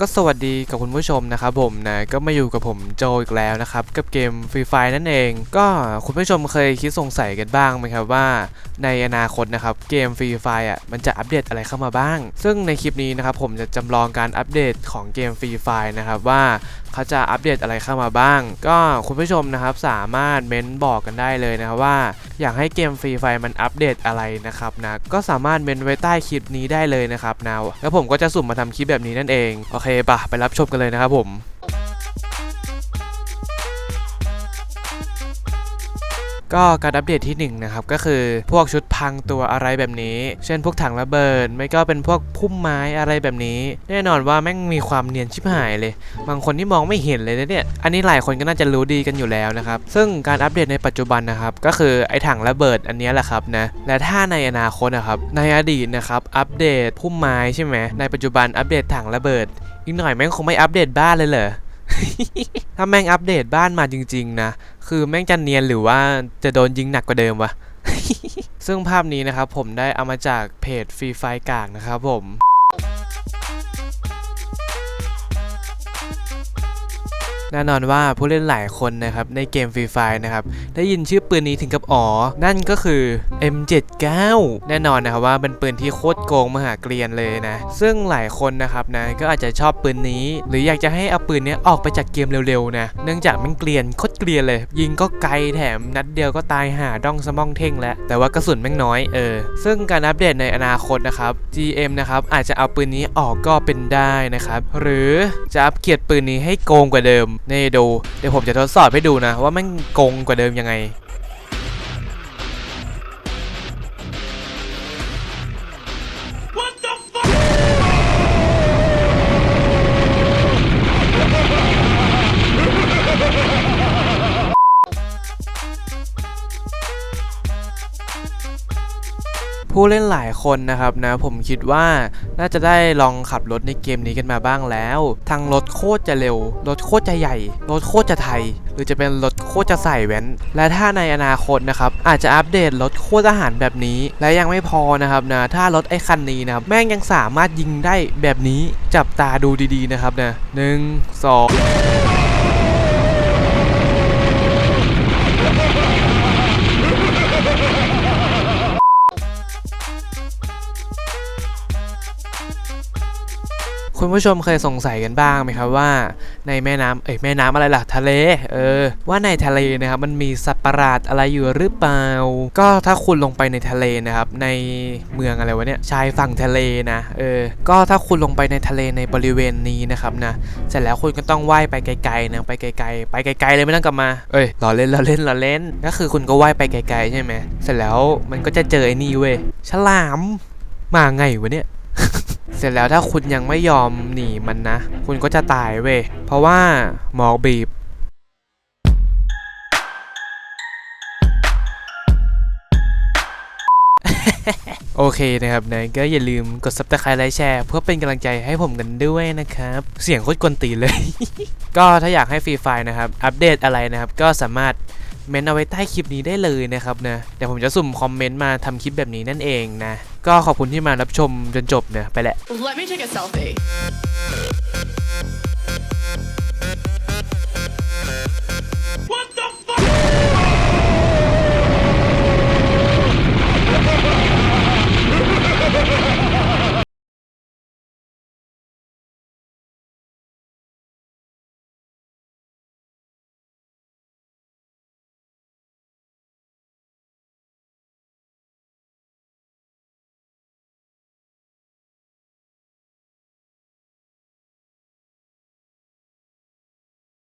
ก็สวัสดีกับคุณผู้ชมนะครับผมนะก็มาอยู่กับผมโจอีกแล้วนะครับ กับเกมฟรีไฟนั่นเอง ก็คุณผู้ชมเคยคิดสงสัยกันบ้างไหมครับว่าในอนาคตนะครับเกมฟรีไฟอะมันจะอัปเดตอะไรเข้ามาบ้าง ซึ่งในคลิปนี้นะครับผมจะจำลองการอัปเดตของเกมฟรีไฟนะครับว่าเขาจะอัปเดตอะไรเข้ามาบ้าง ก็คุณผู้ชมนะครับสามารถเม้นบอกกันได้เลยนะครับว่า อยากให้เกมฟรีไฟมันอัปเดตอะไรนะครับนะก็สามารถเม้นไว้ใต้คลิปนี้ได้เลยนะครับนะแล้วผมก็จะสุ่มมาทำคลิปแบบนี้นั่นเองโอเคปะไปรับชมกันเลยนะครับผม ก็การอัปเดตที่ 1 นะครับ ก็คือพวกชุดพังตัวอะไรแบบนี้ เช่นพวกถังระเบิด ไม่ก็เป็นพวกพุ่มไม้อะไรแบบนี้ แน่นอนว่าแม่งมีความเนียนชิบหายเลย บางคนที่มองไม่เห็นเลยนะเนี่ย อันนี้หลายคนก็น่าจะรู้ดีกันอยู่แล้วนะครับ ซึ่งการอัปเดตในปัจจุบันนะครับ ก็คือไอ้ถังระเบิดอันนี้แหละครับนะ และถ้าในอนาคตนะครับ ในอดีตนะครับ อัปเดตพุ่มไม้ใช่ไหมในปัจจุบันอัปเดตถังระเบิด อีกหน่อยแม่งคงไม่อัปเดตบ้านเลยเหรอ ถ้าแม่งอัปเดตบ้านมาจริง ๆ นะ คือแม่งจะเนียนหรือว่าจะโดนยิงหนักกว่าเดิมวะ ซึ่งภาพนี้นะครับผมได้เอามาจากเพจฟรีไฟกากนะครับผม แน่นอนว่าผู้เล่นหลายคนนะครับในเกมฟรีไฟนะครับได้ยินชื่อปืนนี้ถึงกับอ๋อ นั่นก็คือ M79 แน่นอนนะครับว่าเป็นปืนที่โคตรโกงมหาเกรียนเลยนะ ซึ่งหลายคนนะครับนะก็อาจจะชอบปืนนี้ หรืออยากจะให้เอาปืนนี้ออกไปจากเกมเร็วๆนะ เนื่องจากมันเกรียนโคตรเกรียนเลย ยิงก็ไกลแถมนัดเดียวก็ตายหาดองสมองเท่งแล้ว แต่ว่ากระสุนแม่งน้อยเออ ซึ่งการอัปเดตในอนาคตนะครับ GM นะครับอาจจะเอาปืนนี้ออกก็เป็นได้นะครับ หรือจะอัปเกรดปืนนี้ให้โกงกว่าเดิมนี่ดู เดี๋ยวผมจะทดสอบให้ดูนะ ว่าแม่งโกงกว่าเดิมยังไง ผู้เล่นหลายคนนะครับนะผมคิดว่าน่าจะได้ลองขับรถในเกมนี้กันมาบ้างแล้ว ทั้งรถโคตรจะเร็ว รถโคตรจะใหญ่ รถโคตรจะไทย หรือจะเป็นรถโคตรจะใส่แว้น และถ้าในอนาคตนะครับอาจจะอัปเดตรถโคตรทหารแบบนี้ และยังไม่พอนะครับนะถ้ารถไอ้คันนี้นะครับแม่งยังสามารถยิงได้แบบนี้จับตาดูดีๆนะครับนะหนึ่งสอง คุณผู้ชมเคยสงสัยกันบ้างไหมครับว่า ในแม่น้ำเอ้ยแม่น้ำอะไรล่ะทะเลเออว่าในทะเลนะครับมันมีสัตว์ประหลาดอะไรอยู่หรือเปล่า ก็ถ้าคุณลงไปในทะเลนะครับในเมืองอะไรวะเนี่ยชายฝั่งทะเลนะเออก็ถ้าคุณลงไปในทะเลในบริเวณนี้นะครับนะเสร็จแล้วคุณก็ต้องว่ายไปไกลๆนะไปไกลๆไปไกลๆเลยไม่ต้องกลับมาเอ้ยล้อเล่นล้อเล่นล้อเล่นก็คือคุณก็ว่ายไปไกลๆใช่ไหมเสร็จแล้วมันก็จะเจอไอ้นี่เว้ยฉลามมาไงวะเนี่ย ร็จแล้วถ้าคุณยังไม่ยอมหนีมันนะ คุณก็จะตายเว้ยเพราะว่าหมอกบีบโอเคนะครับนะก็อย่าลืมกด subscribe ไลค์แชร์ เพื่อเป็นกำลังใจให้ผมกันด้วยนะครับ เสียงโคตรกวนตีนเลย ก็ถ้าอยากให้ฟรีไฟนะครับ อัปเดตอะไรนะครับ ก็สามารถ เมนเอาไว้ใต้คลิปนี้ได้เลยนะครับนะเดี๋ยวผมจะสุ่มคอมเมนต์มาทำคลิปแบบนี้นั่นเองนะ ก็ขอบคุณที่มารับชมจนจบเนี่ยไปแหละ Let me take a selfie.